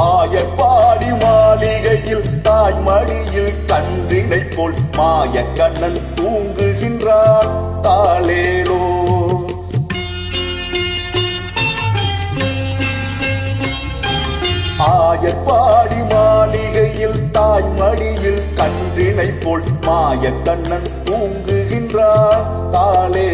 ஆயப்பாடி மாளிகையில் தாய் மடியில் கன்றினை போல் மாய கண்ணன் தூங்குகின்றான் தாளேலோ. ஆயப்பாடி மாளிகையில் தாய் மடியில் கன்றினை போல் மாய கண்ணன் தூங்குகின்றான் தாளே.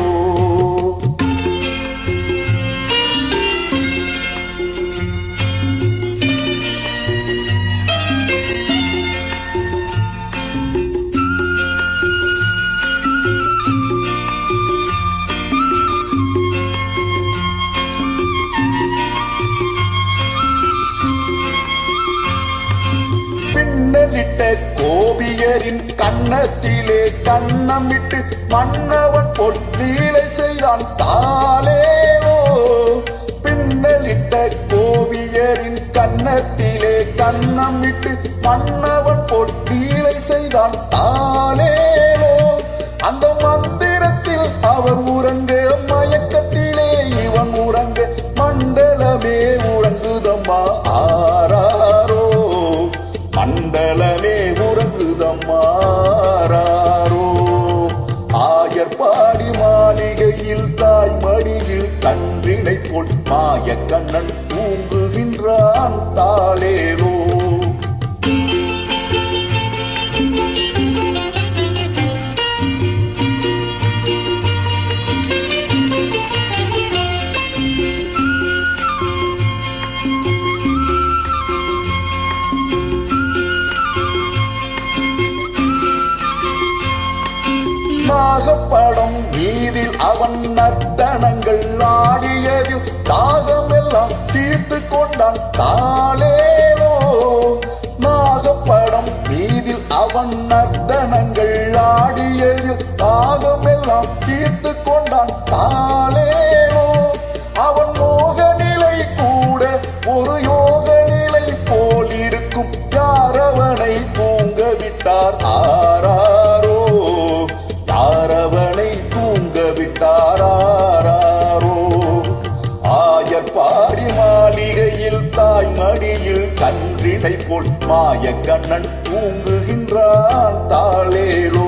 கோபியரின் கண்ணத்திலே கண்ணமிட்டு மன்னவன் போல் செய்தான் தாலேவோ பின்னலிட்ட கோபியரின் கண்ணத்திலே கண்ணமிட்டு மன்னவன் போல் செய்தான் தாலேவோ அந்த மந்திரத்தில் அவர் உறங்க மயக்கத்திலே இவன் உறங்க மண்டலமே உறங்குதம்மா. பாடி மாளிகையில் தாய் மடியில் கன்றினை போல் மாய கண்ணன் தூங்குகின்றான் தாளேலோ நாகப்படம் மீதில் அவன் நர்த்தனங்கள் ஆடியதில் தாகமெல்லாம் தீர்த்து கொண்டான். தாளேலோ நாகப்படம் மீதில் அவன் நர்த்தனங்கள் ஆடியதில் தாகமெல்லாம் தீர்த்து கொண்டான். தாளேலோ அவன் மோக மடியில் கன்றினை போல் மாய கண்ணன் தூங்குகின்றான் தாளேலோ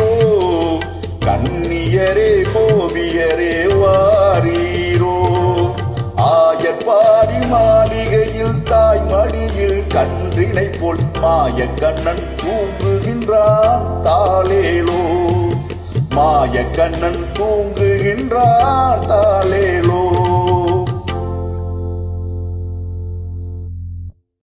கன்னியரே கோபியரே வாரீரோ. ஆயர்பாடி மாளிகையில் தாய் மடியில் கன்றினை போல் மாய கண்ணன் தூங்குகின்றான் தாளேலோ. மாய கண்ணன் தூங்குகின்றான் தாளேலோ.